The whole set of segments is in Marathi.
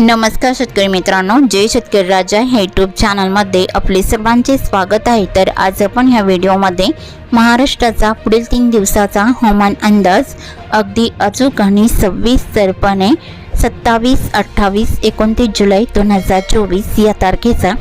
नमस्कार शेतकरी मित्रांनो जय शेतकरी राजा हे यूट्यूब चॅनलमध्ये आपले सर्वांचे स्वागत आहे. तर आज आपण ह्या व्हिडिओमध्ये महाराष्ट्राचा पुढील तीन दिवसाचा हवामान अंदाज अगदी अचूक आणि सव्वीस सविस्तरपणे सत्तावीस अठ्ठावीस एकोणतीस जुलै दोन हजार चोवीस या तारखेचा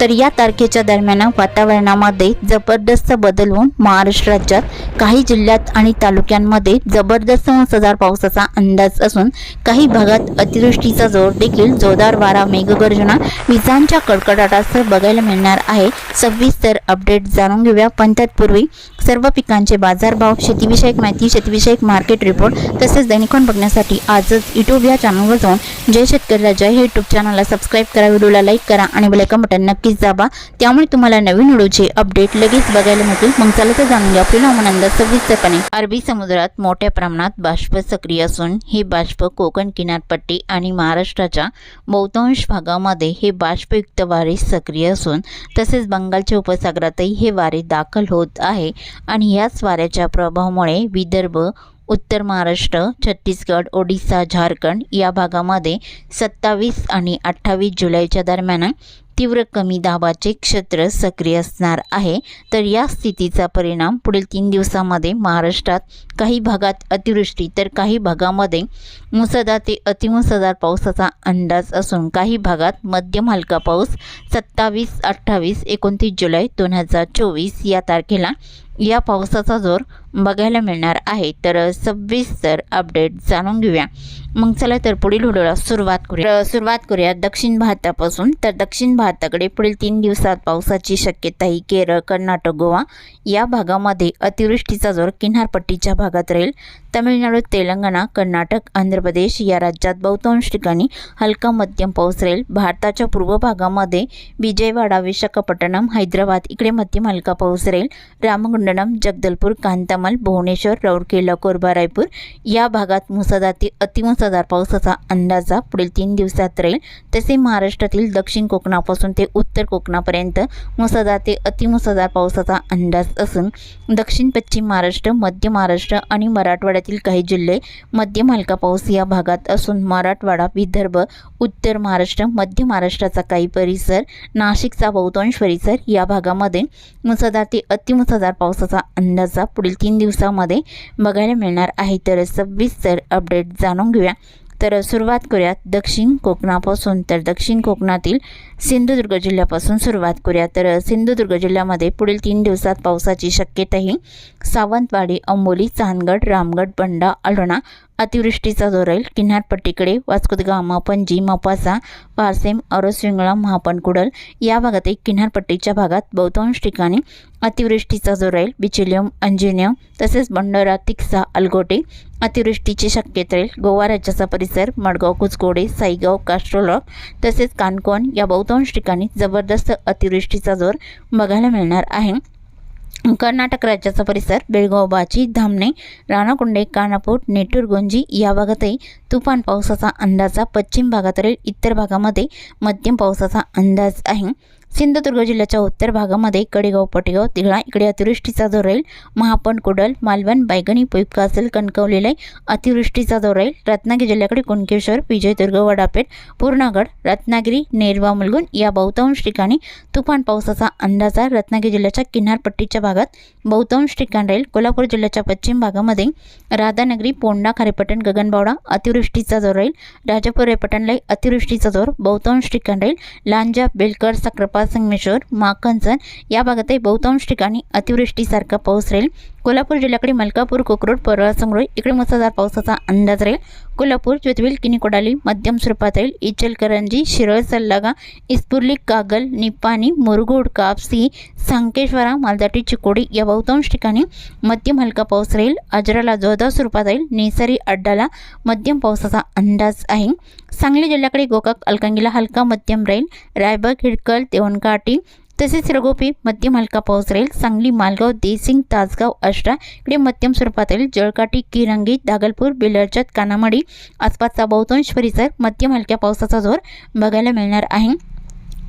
तर या तारखेच्या दरम्यान वातावरणामध्ये जबरदस्त बदल होऊन महाराष्ट्र राज्यात काही जिल्ह्यात आणि तालुक्यांमध्ये जबरदस्त मुसळधार पावसाचा अंदाज असून काही भागात अतिवृष्टीचा जोर देखील जोरदार वारा मेघगर्जना विजांच्या कडकडाटासह बघायला मिळणार आहे. सविस्तर अपडेट जाणून घेऊया. पण तत्पूर्वी सर्व पिकांचे बाजारभाव शेतीविषयक माहिती शेतीविषयक मार्केट रिपोर्ट तसेच दैनिकन बघण्यासाठी आजच यूट्यूब या चॅनलवर जाऊन जय शेतकऱ्याला जय हे यूट्यूब चॅनलला सबस्क्राईब करा व्हिडिओला लाईक करा आणि बेलायकन बटन नक्कीच दाबा त्यामुळे तुम्हाला नवीन व्हिडिओचे अपडेट लगेच बघायला मिळतील. मग चला तर जाणून घ्या. आपल्या हवामान सविस्तरपणे. अरबी समुद्रात मोठ्या प्रमाणात बाष्प सक्रिय असून हे बाष्प कोकण किनारपट्टी आणि महाराष्ट्राच्या बहुतांश भागामध्ये हे बाष्पयुक्त वारे सक्रिय असून तसेच बंगालच्या उपसागरातही हे वारे दाखल होत आहे आणि याच वाऱ्याच्या प्रभावामुळे विदर्भ उत्तर महाराष्ट्र छत्तीसगड ओडिसा झारखंड या भागामध्ये सत्तावीस आणि अठ्ठावीस जुलैच्या दरम्यान तीव्र कमी दाबाचे क्षेत्र सक्रिय असणार आहे. तर या स्थितीचा परिणाम पुढील तीन दिवसामध्ये महाराष्ट्रात काही भागात अतिवृष्टी तर काही भागामध्ये मुसळधार ते अतिमुसळधार पावसाचा अंदाज असून काही भागात मध्यम हलका पाऊस सत्तावीस अठ्ठावीस एकोणतीस जुलै दोन हजार चोवीस या तारखेला या पावसाचा जोर बघायला मिळणार आहे. तर सविस्तर अपडेट जाणून घेऊया. मग चला तर पुढील व्हिडिओला सुरुवात करूया. सुरुवात करूया दक्षिण भारतापासून. तर दक्षिण भारताकडे पुढील तीन दिवसात पावसाची शक्यता ही केरळ कर्नाटक गोवा या भागामध्ये अतिवृष्टीचा जोर किनारपट्टीच्या भागात राहील. तमिळनाडू तेलंगणा कर्नाटक आंध्र प्रदेश या राज्यात बहुतांश ठिकाणी हलका मध्यम पाऊस राहील. भारताच्या पूर्व भागामध्ये विजयवाडा विशाखापट्टणम हैदराबाद इकडे मध्यम हलका पाऊस राहील. रामगुंडनम जगदलपूर कांतामल भुवनेश्वर राऊरकेला कोरबा रायपूर या भागात मुसळधार ते अतिमुसळधार पावसाचा अंदाजा पुढील तीन दिवसात राहील. तसे महाराष्ट्रातील दक्षिण कोकणापासून ते उत्तर कोकणापर्यंत मुसळधार ते अतिमुसळधार पावसाचा अंदाज असून दक्षिण पश्चिम महाराष्ट्र मध्य महाराष्ट्र आणि मराठवाड्यातील काही जिल्हे मध्यम हलका पाऊस या भागात असून मराठवाडा विदर्भ उत्तर महाराष्ट्र मध्य महाराष्ट्राचा काही परिसर नाशिकचा बहुतांश परिसर या भागामध्ये मुसळधार ते अतिमुसळधार पावसाचा अंदाजा पुढील तीन दिवसामध्ये बघायला मिळणार आहे. तर सविस्तर अपडेट जाणून घेऊया. तर सुरुवात करूयात दक्षिण कोकणापासून. तर दक्षिण कोकणातील सिंधुदुर्ग जिल्ह्यापासून सुरुवात करूया. तर सिंधुदुर्ग जिल्ह्यामध्ये पुढील तीन दिवसात पावसाची शक्यता ही सावंतवाडी अंबोली चांदगड रामगड बंडा अलोणा अतिवृष्टीचा जोर राहील किनारपट्टीकडे वास्कोदगामा पणजी मपासा पारसेम औरसिंगळा महापनकुडल या भागातही किनारपट्टीच्या भागात बहुतांश ठिकाणी अतिवृष्टीचा जोर राहील बिचिलियम अंजिनियम तसेच बंडरा तिक्सा अलगोटे अतिवृष्टीची शक्यता राहील गोवा राज्याचा परिसर मडगाव कुचकोडे साईगाव कास्ट्रोलॉक तसेच काणकोण या बहुतांश ठिकाणी जबरदस्त अतिवृष्टीचा जोर बघायला मिळणार आहे. कर्नाटक राज्याचा परिसर बेळगाव बाची धामणे राणाकुंडे कानापूर नेटूरगुंजी या भागातही तुफान पावसाचा अंदाजा पश्चिम भागात इतर भागामध्ये मध्यम पावसाचा अंदाज आहे. सिंधुदुर्ग जिल्ह्याच्या उत्तर भागामध्ये कडेगाव पटेगाव तिघळा इकडे अतिवृष्टीचा जोर राहील महापण कुडल मालवण बायगणी उपयुक्त असेल कणकवलेला अतिवृष्टीचा जोर राहील रत्नागिरी जिल्ह्याकडे कुणकेश्वर विजयदुर्ग वडापेठ पूर्णागड रत्नागिरी नेरवा मुलगुण या बहुतांश ठिकाणी तुफान पावसाचा अंदाजा रत्नागिरी जिल्ह्याच्या किनारपट्टीच्या भागात बहुतांश ठिकाण राहील. कोल्हापूर जिल्ह्याच्या पश्चिम भागामध्ये राधानगरी पोंडा खारेपटण गगनबावडा अतिवृष्टीचा जोर राहील. राजापूर रेपटणला अतिवृष्टीचा जोर बहुतांश ठिकाण राहील. लांजा बेलकर सक्रपा संगमेश्वर माखनसन या भागातही बहुतांश ठिकाणी अतिवृष्टीसारखा पाऊस राहील. कोल्हापूर जिल्ह्याकडे मलकापूर कोकरोड परळ संग्रोळ इकडे मुसळधार पावसाचा अंदाज राहील. कोल्हापूर ज्योतिविल किनीकोडाली मध्यम स्वरूपात राहील. इचलकरंजी शिरळ सल्लागा इस्पुर्ली कागल निपाणी मुरगुड कापसी सांकेश्वरा मालदाटी चिकोडी या बहुतांश ठिकाणी मध्यम हलका पाऊस राहील. अजराला जोरदार स्वरूपात राहील. नेसरी अड्डाला मध्यम पावसाचा अंदाज आहे. सांगली जिल्ह्याकडे गोकाक अलकांगीला हलका मध्यम राहील. रायबाग हिडकल देवणकाटी तसेच रघोपी मध्यम हलका पाऊस राहील. सांगली मालगाव देसिंग तासगाव अष्टा इकडे मध्यम स्वरूपात राहील. जळकाटी किरंगी दागलपूर बिलरचत कानामडी आसपासचा बहुतांश परिसर मध्यम हलक्या पावसाचा जोर बघायला मिळणार आहे.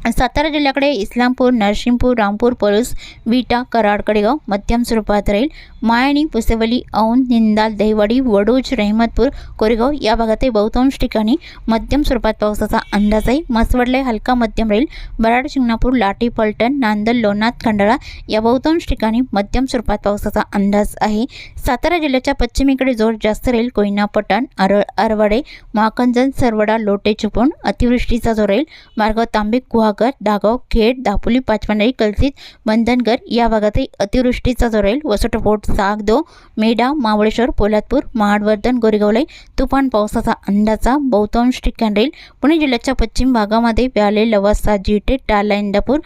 सातारा जिल्ह्याकडे इस्लामपूर नरसिंहपूर रामपूर पळूस विटा कराड कडेगाव मध्यम स्वरूपात राहील. मायणी पुसेवली औंध निंदाल दहिवाडी वडूज रहमतपूर कोरेगाव या भागातील बहुतांश ठिकाणी मध्यम स्वरूपात पावसाचा अंदाज आहे. मसवडले हलका मध्यम राहील. बराड शिंगणापूर लाठी पलटण नांदल लोणाद खंडाळा या बहुतांश ठिकाणी मध्यम स्वरूपात पावसाचा अंदाज आहे. सातारा जिल्ह्याच्या पश्चिमेकडे जोर जास्त राहील. कोयना पठाण आरळ आरवाडे माकंजन सरवडा लोटे चुपण अतिवृष्टीचा जोर राहील. मार्गाव तांबे गुहागर दागाव खेड दापोली पाचपांडई कलसित बंधनगर या भागातही अतिवृष्टीचा जोर राहील वसटफोट सागदो मेढा मावळेश्वर पोलादपूर महाडवर्धन गोरेगावलाई तुफान पावसाचा अंदाजा बहुतांश ठिकाण राहील. पुणे जिल्ह्याच्या पश्चिम भागामध्ये व्याले लवासा जिटे टाला इंदापूर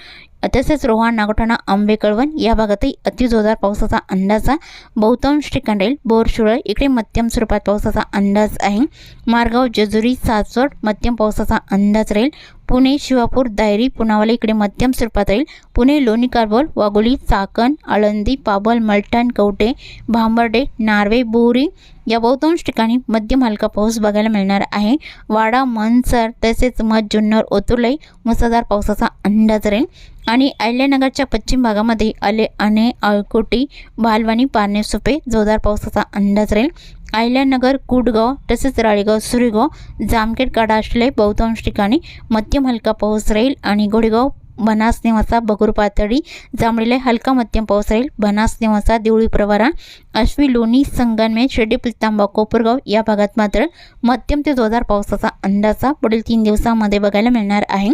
तसेच रोहा नागोठाणा आंबे कळवण या भागातही अतिजोरदार पावसाचा अंदाजा बहुतांश ठिकाण राहील. बोरशुळ इकडे मध्यम स्वरूपात पावसाचा अंदाज आहे. मारगाव जेजुरी सासवड मध्यम पावसाचा अंदाज राहील. पुणे शिवापूर दायरी पुनावाला इकडे मध्यम स्वरूपात राहील. पुणे लोणी कारबोल वाघोली चाकण आळंदी पाबल मलटण कवटे भांबर्डे नार्वे बोरी या बहुतांश ठिकाणी मध्यम हलका पाऊस बघायला मिळणार आहे. वाडा मनसर तसेच मध जुन्नर ओतुलई मुसळधार पावसाचा अंदाज राहील. आणि अहिल्यानगरच्या पश्चिम भागामध्ये आले अने अळकोटी भालवानी पारनेसुपे जोरदार पावसाचा अंदाज राहील. आयल्यानगर कुडगाव तसेच राळेगाव सुरेगाव जामखेड काडाशले बहुतांश ठिकाणी मध्यम हलका पाऊस राहील आणि गोडेगाव बनास निवासा बगूर पातळी जांभळीला हलका मध्यम पाऊस राहील. बनास निवासा देवळी प्रवारा अश्वी लोणी संगनमे शेड्डी पिलतांबा कोपरगाव या भागात मात्र मध्यम ते जोरदार पावसाचा अंदाजा पुढील तीन दिवसामध्ये बघायला मिळणार आहे.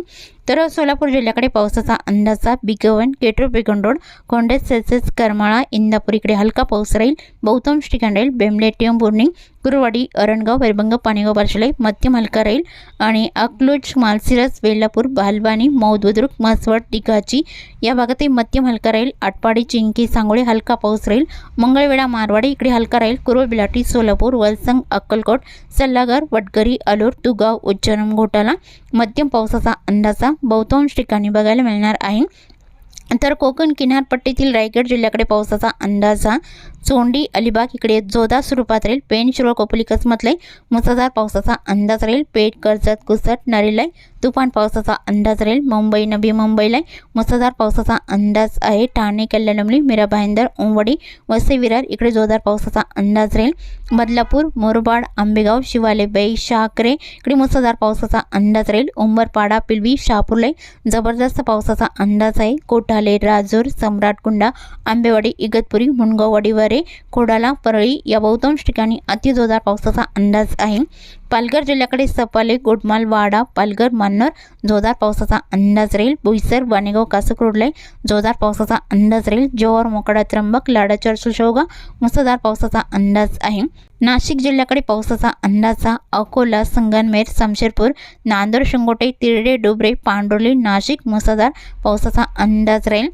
तर सोलापूर जिल्ह्याकडे पावसाचा अंदाजा बिगवन केटूर बेगन रोड कोंडेस सेसेस करमाळा इंदापूर इकडे हलका पाऊस राहील. बहुतांश ठिकाण राहील. बेमलेटियम टेंबुर्णी गुरुवाडी अरणगाव वैरभंग पाणीगाव बारशिलाई मध्यम हलका राहील. आणि अकलूज मालसिरस वेल्लापूर बालवानी मौद बुद्रुक मसवड टिकाची या भागातही मध्यम हलका राहील. आटपाडी चिंकी सांगोळी हलका पाऊस राहील. मंगळवेढा मारवाडी इकडे हलका राहील. कुरुळ बिलाटी सोलापूर वलसंग अक्कलकोट सल्लागार वटगरी अलूर तुगाव उज्जैन घोटाला मध्यम पावसाचा अंदाजा बहुतांश ठिकाणी बघायला मिळणार आहे. तर कोकण किनारपट्टीतील रायगड जिल्ह्याकडे पावसाचा अंदाजा चोंडी अलिबाग इकडे जोरदार स्वरूपात राहील. पेण शिरोळ कोपली कसमतलाई मुसळधार पावसाचा अंदाज राहील. पेठ कर्जत कुसट नरेलाई तुफान पावसाचा अंदाज राहील. मुंबई नवी मुंबईला मुसळधार पावसाचा अंदाज आहे. ठाणे कल्याणमली मीरा भाईंदर ओंवडी वसई विरार इकडे जोरदार पावसाचा अंदाज राहील. बदलापूर मोरबाड आंबेगाव शिवाले बै शाकरे इकडे मुसळधार पावसाचा अंदाज राहील. उंबरपाडा पिलवी शहापूरलाई जबरदस्त पावसाचा अंदाज आहे. कोठाले राजूर सम्राटकुंडा आंबेवाडी इगतपुरी मुनगाववाडी सातारे कोडाला परळी या बहुतांश ठिकाणी अतिजोरदार पावसाचा अंदाज आहे. पालघर जिल्ह्याकडे सपाले गोटमाल वाडा पालघर मान्नर जोरदार पावसाचा अंदाज राहील. बोईसर वाणेगाव कासक रोडला जोरदार पावसाचा अंदाज राहील. जोहर मोकडा त्र्यंबक लाडाचर सुशोगा मुसळधार पावसाचा अंदाज आहे. नाशिक जिल्ह्याकडे पावसाचा अंदाजा अकोला संगनमेर समशेरपूर नांदूर शिंगोटे तिरडे डुबरे पांडोली नाशिक मुसळधार पावसाचा अंदाज राहील.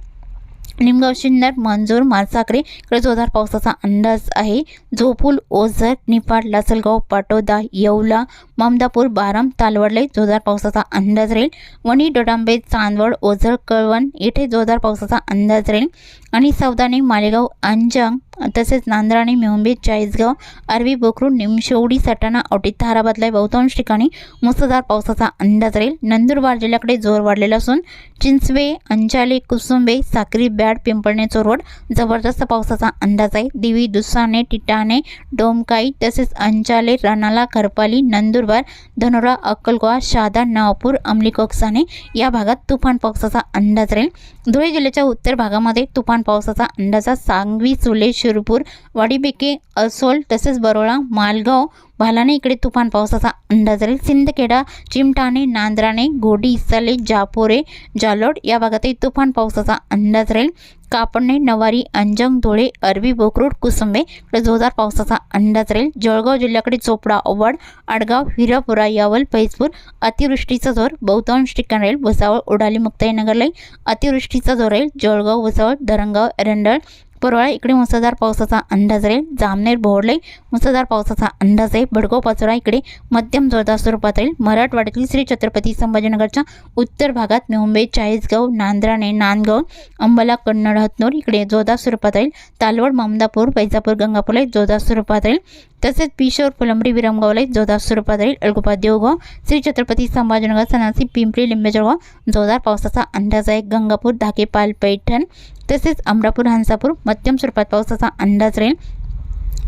निमगाव शिन्नर मंजूर मालसाकरे इकडे जोरदार पावसाचा अंदाज आहे. झोपूल ओझर निफाड लासलगाव पाटोदा येवला ममदापूर बाराम तालवडले जोरदार पावसाचा अंदाज राहील. वणी डोडांबे चांदवड ओझर कळवण येथे जोरदार पावसाचा अंदाज राहील. आणि सौदाने मालेगाव अंजंग तसेच नांद्राणे मेहुंबे चाळीसगाव अरबी बोकरू निमशेवडी सटाणा औटी ताराबादला बहुतांश ठिकाणी मुसळधार पावसाचा अंदाज राहील. नंदुरबार जिल्ह्याकडे जोर वाढलेला असून चिंचवे अंचाले कुसुंबे साक्री बॅड पिंपळणे चोरवड जबरदस्त पावसाचा अंदाज आहे. दिवी दुसाने टिटाणे डोमकाई तसेच अंचाले रणाला करपाली नंदुरबार धनोरा अक्कलगोवा शादा नवापूर अमली कोकसाने या भागात तुफान पावसाचा अंदाज राहील. धुळे जिल्ह्याच्या उत्तर भागामध्ये तुफान पावसाचा अंदाजा सांगवी सुले शिरपूर वाडीबेके असोल तसेच बरोळा मालगाव भालाने इकडे तुफान पावसाचा अंदाज राहील. सिंदखेडा चिमटाणे नांद्राणे घोडी इसाले जापोरे जालोड या भागातही तुफान पावसाचा अंदाज राहील. कापडणे नवारी अंजंग धुळे अरबी बोकरूड कुसुंबे इकडे जोरदार पावसाचा अंदाज राहील. जळगाव जिल्ह्याकडे चोपडा ओवाड आडगाव हिरापुरा यावल फैजपूर अतिवृष्टीचा जोर बहुतांश ठिकाण राहील. भुसावळ उडाली मुक्ताईनगरलाही अतिवृष्टी चिचा जोरेल जळगाव भुसावळ धरणगाव एरंडळ परवाळा इकडे मुसळधार पावसाचा अंदाज राहील जामनेर बोहडलाई मुसळधार पावसाचा अंदाज आहे भडगाव पाचोरा इकडे मध्यम जोरदार स्वरूपात राहील मराठवाड्यातील श्री छत्रपती संभाजीनगरच्या उत्तर भागात मुंबई चाळीसगाव नांद्राणे नांदगाव अंबाला कन्नड हतनूर इकडे जोरदार स्वरूपात राहील तालवड ममदापूर वैजापूर गंगापूरला जोरदार स्वरूपात राहील तसेच पिशोर फुलंबरी विरमगावलाई जोरदार स्वरूपात राहील अळगोपा देवगाव श्री छत्रपती संभाजीनगर सणासी पिंपरी लिंबेजळगाव जोरदार पावसाचा अंदाज आहे. गंगापूर धाके पाल पैठण तसेच अमरापूर हंसापूर मध्यम स्वरूपात पावसाचा अंदाज राहील.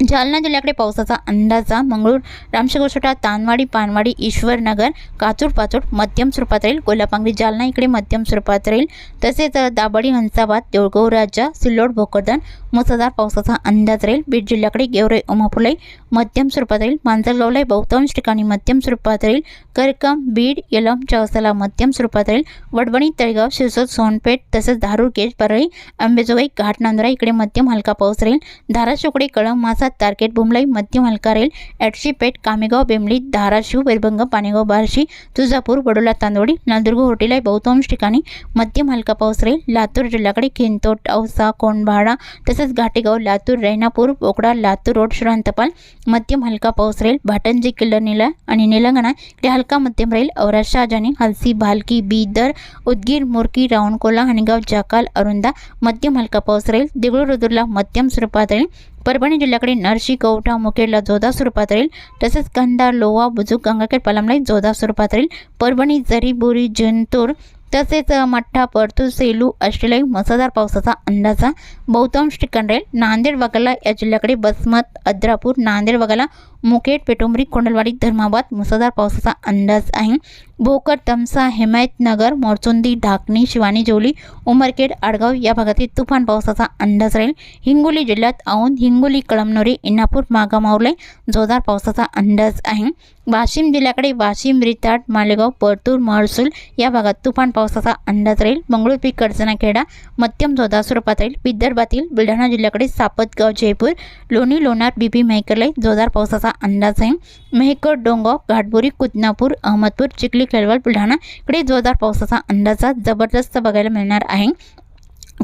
जालना जिल्ह्याकडे पावसाचा अंदाजा मंगळूर रामशेगोसोटा तानवाडी पानवाडी ईश्वरनगर काचूर पाचूर मध्यम स्वरूपात राहील. कोल्हापांगरी जालना इकडे मध्यम स्वरूपात राहील. तसेच अ, दाबडी हंसाबाद देऊळगाव राजा सिल्लोड भोकरदन मुसळधार पावसाचा अंदाज राहील. बीड जिल्ह्याकडे गेवरे उमापुलाई मध्यम स्वरूपात राहील. मांजरगावलाई बहुतांश ठिकाणी मध्यम स्वरूपात राहील. करकम बीड यलम चौसाला मध्यम स्वरूपात राहील. वडवणी तळेगाव शिरसोद सोनपेठ तसेच धारूर केज परळी अंबेजोगाई घाटनांदरा इकडे मध्यम हलका पाऊस राहील. धाराशिवकडे कळम मासा तारकेट बुमलाई मध्यम हलका राहील. ॲटशी पेठ कामेगाव बेंबली धाराशिव वैरभंग पाणेगाव बार्शी तुळजापूर वडोला तांदोडी नळदुर्ग होटेलाई बहुतांश ठिकाणी मध्यम हलका पाऊस राहील. लातूर जिल्ह्याकडे खिंतोट औसा कोंडभाडा तसेच घाटेगाव लातूर रैनापूर बोकडा लातूर रोड श्रांतपाल मध्यम हलका पाऊस राहील. भाटंजी किल्ला निला आणि निलंगणा इकडे हलका मध्यम राहील. औराद शहाजानी हलसी भालकी बीदर उदगीर मुरकी रावणकोला हणगाव जाकाल अरुंदा मध्यम हलका पाऊस राहील. देगलूर मध्यम स्वरूपात राहील. परभणी जिल्ह्याकडे नरशी कवठा मुखेडला जोरदार स्वरूपात राहील. तसेच कंधार लोवा बुजुक गंगाखेड पलामलाई जोरदार स्वरूपात राहील. परभणी जरी बोरी जिंतूर तसेच अ, मठ्ठा परतूर सेलू ऑस्ट्रेलिया मुसळधार पावसाचा अंदाजा. बहुतांश ठिकाण राहील नांदेड वगळा या जिल्ह्याकडे बसमत अद्रापूर नांदेड वगळा मुखेड पेटोमरी कोंडलवाडी धर्माबाद मुसळधार पावसाचा अंदाज आहे. भोकर तमसा हिमायतनगर मोरचुंदी ढाकणी शिवानी जोली उमरखेड आडगाव या भागातील तुफान पावसाचा अंदाज राहील. हिंगोली जिल्ह्यात औंध हिंगोली कळमनुरी इनापूर मागामावले जोरदार पावसाचा अंदाज आहे. वाशिम जिल्ह्याकडे वाशिम रिताड मालेगाव परतूर महसूल या भागात तुफान पावसाचा अंदाज राहील. मंगळूरपी पीक मध्यम जोरदार स्वरूपात राहील. विदर्भातील बुलढाणा जिल्ह्याकडे सापतगाव जयपूर लोणी लोणार बीबी मेहकरलाई जोरदार पावसाचा अंदाज आहे. मेहकर डोंगाव घाटबोरी कुदनापूर अहमदपूर चिखली खलवाल बुलढाणा इकडे जोरदार पावसाचा अंदाजा जबरदस्त बघायला मिळणार आहे.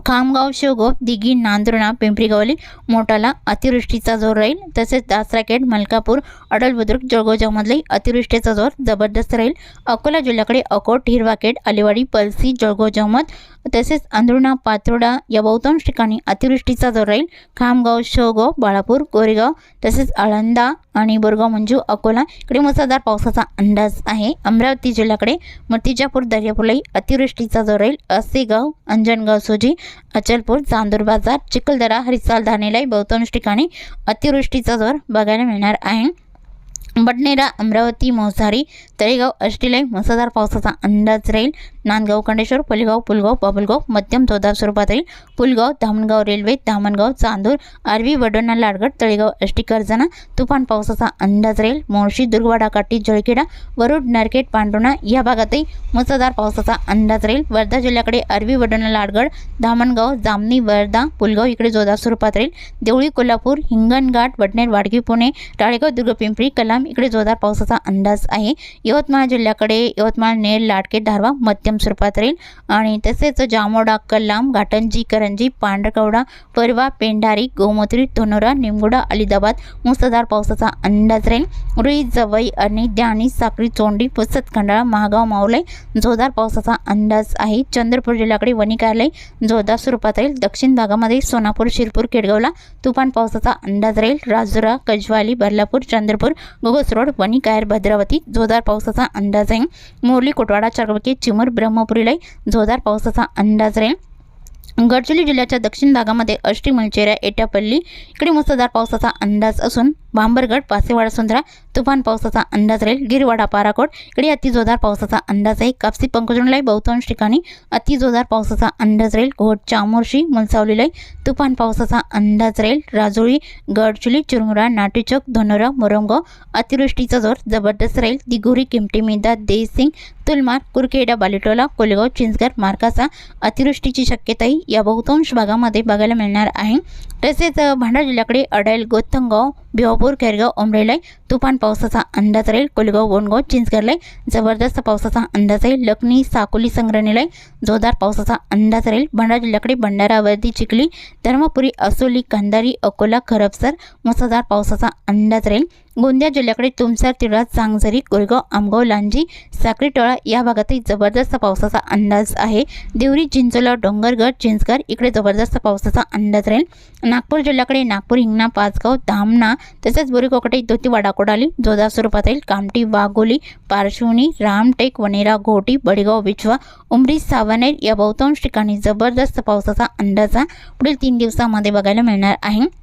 खामगाव शेवगाव दिघी नांदुर्णा पिंपरीगावली मोटाला अतिवृष्टीचा जोर राहील. तसेच दासराखेड मलकापूर अडल बुद्रुक जळगावमधले अतिवृष्टीचा जोर जबरदस्त राहील. अकोला जिल्ह्याकडे अकोट हिरवाखेड अलिवाडी पलसी जळगाव जमत तसेच अंधरुणा पातोडा या बहुतांश ठिकाणी अतिवृष्टीचा जोर राहील. खामगाव शेवगाव बाळापूर गोरेगाव तसेच आळंदा आणि बोरगाव मंजू अकोला इकडे मुसळधार पावसाचा अंदाज आहे. अमरावती जिल्ह्याकडे मूर्तिजापूर दर्यापूरलाही अतिवृष्टीचा जोर राहील. असेगाव अंजनगाव सोजी अचलपूर चांदूर बाजार चिखलदरा हरिसाल धानेलाही बहुतांश ठिकाणी अतिवृष्टीचा जोर बघायला मिळणार आहे. बडनेरा अमरावती मोसारी तळेगाव अष्टीलाई मुसळधार पावसाचा अंदाज राहील. नांदगाव खंडेश्वर पलिगाव पुलगाव बाबुलगाव मध्यम जोरदार स्वरूपात राहील. पुलगाव धामणगाव रेल्वे धामणगाव चांदूर आरवी वडोणा लाडगड तळेगाव अष्टी कर्जना तुफान पावसाचा अंदाज राहील. मोर्शी दुर्गवाडा काठी जळखेडा वरुड नारकेट पांडुणा या भागातही मुसळधार पावसाचा अंदाज राहील. वर्धा जिल्ह्याकडे आरवी वडोणा लाडगड धामणगाव जामनी वर्धा पुलगाव इकडे जोरदार स्वरूपात राहील. देवळी कोल्हापूर हिंगणघाट वडनेर वाडगी पुणे टाळेगाव दुर्ग पिंपरी कलाम इकडे जोरदार पावसाचा अंदाज आहे. यवतमाळ जिल्ह्याकडे यवतमाळ नेर लाडके धारवा मध्यम स्वरूपात राहील. आणि तसेच जामोडा कलाम घाटंजी करंजी पांढरकवडा परवा पेंढारी गोमत्री धनोरा निमगुडा अलिदाबाद मुसळधार पावसाचा अंदाज राहील. रुई जवई आणि द्याणी साक्री चोंडी पुसत खंडाळा महागाव माऊलय जोरदार पावसाचा अंदाज आहे. चंद्रपूर जिल्ह्याकडे वणी कार्यालय जोरदार स्वरूपात राहील. दक्षिण भागामध्ये सोनापूर शिरपूर केडगावला तुफान पावसाचा अंदाज राहील. राजुरा कजवाली बर्लापूर चंद्रपूर गोगस रोड वणी कायर भद्रावती जोरदार पावसाचा अंदाज आहे. मोरली कोटवाडा चारवकी चिमूर ब्रह्मपुरीलाई जोरदार पावसाचा अंदाज राहील. गडचिरोली जिल्ह्याच्या दक्षिण भागामध्ये अष्टी मलचेरा एटापल्ली इकडे मुसळधार पावसाचा अंदाज असून बांबरगड पासेवाडा सुंदरा तुफान पावसाचा अंदाज राहील. गिरवाडा पाराकोट इकडे अतिजोरदार पावसाचा अंदाज आहे. कापसी पंकजनलाई बहुतांश ठिकाणी अतिजोरदार पावसाचा अंदाज राहील. घोट चामोर्शी मुलसावलीलाई तुफान पावसाचा अंदाज राहील. राजोळी गडचुली चुरमुरा नाटीचौक धनोरा मोरमगाव अतिवृष्टीचा जोर जबरदस्त राहील. दिगोरी किमटी मेदा देसिंग तुलमार कुरखेडा बालेटोला कोलेगाव चिंचगड मार्काचा अतिवृष्टीची शक्यताही या बहुतांश भागामध्ये बघायला मिळणार आहे. तसेच अ, भंडारा जिल्ह्याकडे अडायल गोथंगाव भिवापूर खेरगाव ओमरेलाई तुफान पावसाचा अंदाज राहील. कोलगाव वणगाव चिंचगडलाई जबरदस्त पावसाचा अंदाज आहे लखनी साकोली संग्रहालय जोरदार पावसाचा अंदाज राहील. भंडारा जिल्ह्याकडे भंडारावरती चिखली धर्मपुरी असोली कंधारी अकोला खरबसर मुसळधार पावसाचा अंदाज राहील. गोंदिया जिल्ह्याकडे तुमसर तिळा चांगझरी कोरगाव आमगाव लांजी साखरीटोळा या भागातही जबरदस्त पावसाचा अंदाज आहे. देवरी चिंचोला डोंगरगड चिंचगर इकडे जबरदस्त पावसाचा अंदाज राहील. नागपूर जिल्ह्याकडे नागपूर हिंगणा पाचगाव धामणा तसेच बोरीकोकटे दोतीवाडा कोडाली जोधा स्वरूपात राहील. कामठी वाघोली पारशिवनी रामटेक वनेरा घोटी बडगाव बिचवा उमरी सावनेर या बहुतांश ठिकाणी जबरदस्त पावसाचा अंदाजा पुढील तीन दिवसामध्ये बघायला मिळणार आहे.